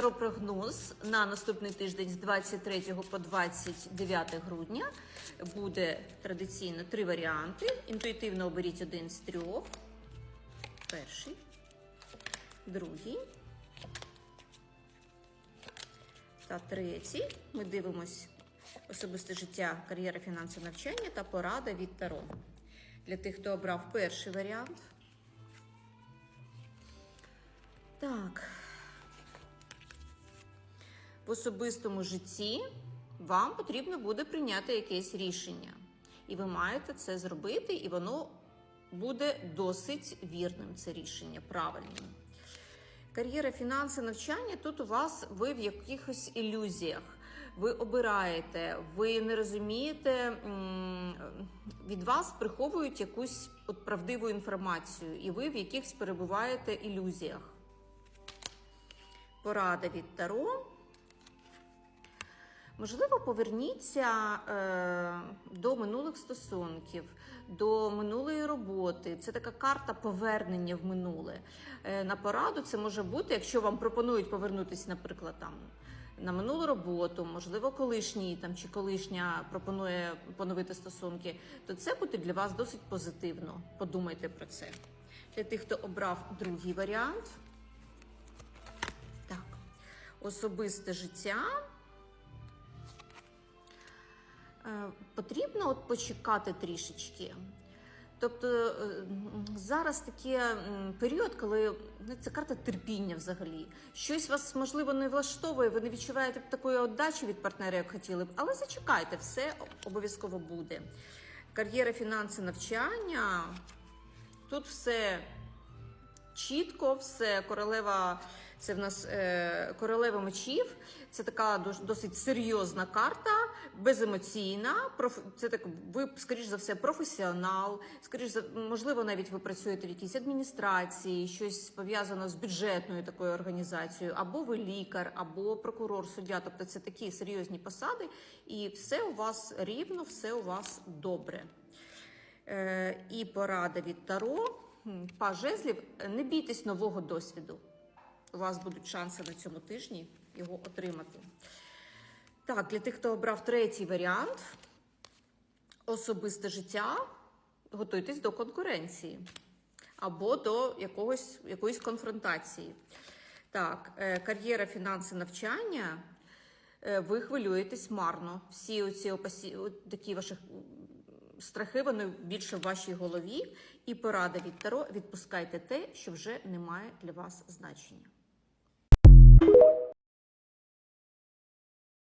Таропрогноз на наступний тиждень з 23 по 29 грудня буде традиційно три варіанти. Інтуїтивно оберіть один з трьох. Перший, другий та третій. Ми дивимось особисте життя, кар'єра, фінанси, навчання та порада від Таро. Для тих, хто обрав перший варіант. Так. В особистому житті вам потрібно буде прийняти якесь рішення. І ви маєте це зробити, і воно буде досить вірним, це рішення, правильним. Кар'єра, фінанси, навчання тут у вас ви в якихось ілюзіях. Ви обираєте, ви не розумієте, від вас приховують якусь от правдиву інформацію, і ви в якихось перебуваєте ілюзіях. Порада від Таро. Можливо, поверніться е, до минулих стосунків, до минулої роботи. Це така карта повернення в минуле. Е, на пораду це може бути, якщо вам пропонують повернутися, наприклад, там на минулу роботу, можливо, колишній там чи колишня пропонує поновити стосунки, то це буде для вас досить позитивно. Подумайте про це. Для тих, хто обрав другий варіант. Так, особисте життя. Е, Потрібно от почекати трішечки. Тобто е, зараз такий період, коли ну, це карта терпіння взагалі. Щось вас можливо не влаштовує, ви не відчуваєте такої віддачі від партнера, як хотіли б, але зачекайте, все обов'язково буде. Кар'єра, фінанси, навчання. Тут все чітко, все королева. Це в нас е, королева мечів. Це така досить серйозна карта, беземоційна. Проф, це так, ви, скоріш за все, професіонал. Скоріш за можливо, навіть ви працюєте в якійсь адміністрації, щось пов'язано з бюджетною такою організацією, або ви лікар, або прокурор, суддя. Тобто це такі серйозні посади, і все у вас рівно, все у вас добре. Е, і порада від Таро. Паж жезлів, не бійтесь нового досвіду. У вас будуть шанси на цьому тижні його отримати. Так, для тих, хто обрав третій варіант особисте життя, готуйтесь до конкуренції або до якогось, якоїсь конфронтації. Так, е, кар'єра, фінанси, навчання. Е, Ви хвилюєтесь марно. Всі оці опасі... такі ваші м, страхи, вони більше в вашій голові. І порада від Таро відпускайте те, що вже не має для вас значення.